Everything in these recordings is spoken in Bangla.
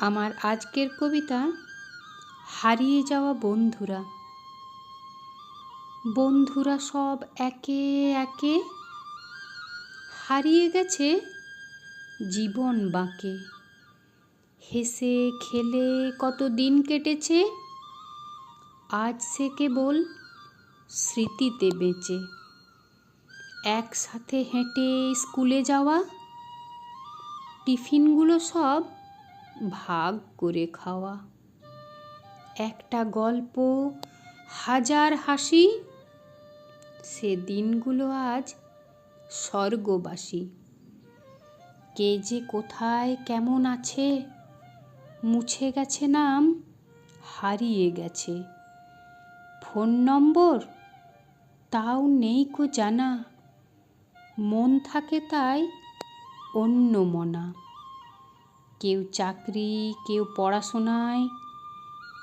আমার আজকের কবিতা হারিয়ে যাওয়া বন্ধুরা। বন্ধুরা সব একে একে হারিয়ে গেছে জীবন বাঁকে। হেসে খেলে কত দিন কেটেছে? আজ সে কেবল স্মৃতিতে বেঁচে। একসাথে হেঁটে স্কুলে যাওয়া, টিফিনগুলো সব ভাগ করে খাওয়া। একটা গল্প, হাজার হাসি, সে দিনগুলো আজ স্বর্গবাসী। কে যে কোথায় কেমন আছে, মুছে গেছে নাম, হারিয়ে গেছে। ফোন নম্বর, তাও নেই কো জানা। মন থাকে তাই অন্য মনা কেউ চাকরি, কেউ পড়াশোনায়,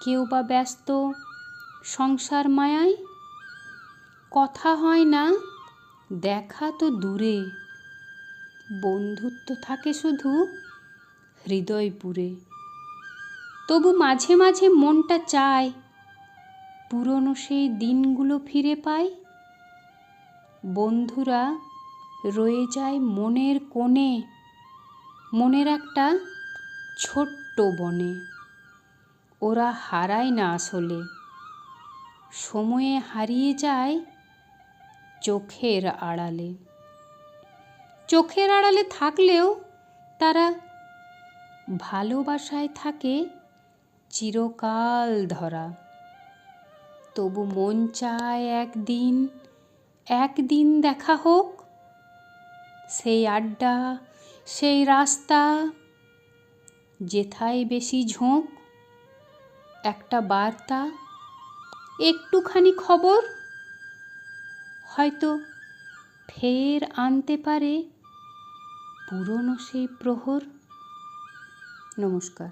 কেউ বা ব্যস্ত, সংসার মায়ায়? কথা হয় না, দেখা তো দূরে। বন্ধুত্ব থাকে শুধু হৃদয়পুরে। তবু মাঝে মাঝে মনটা চায়, পুরনো সেই দিনগুলো ফিরে পায়। বন্ধুরা রয়ে যায় মনের কোণে, মনের একটা ছোট্ট বনে। ওরা হারায় না আসলে। সময়ে হারিয়ে যায় চোখের আড়ালে। চোখের আড়ালে থাকলেও তারা ভালোবাসায় থাকে চিরকাল ধরা। তবু মন চায় একদিন একদিন দেখা হোক। সেই আড্ডা, সেই রাস্তা যেথায় বেশি ঝোঁক, একটা বার্তা, একটুখানি খবর? হয়তো ফের আনতে পারে পুরনো সেই প্রহর। নমস্কার।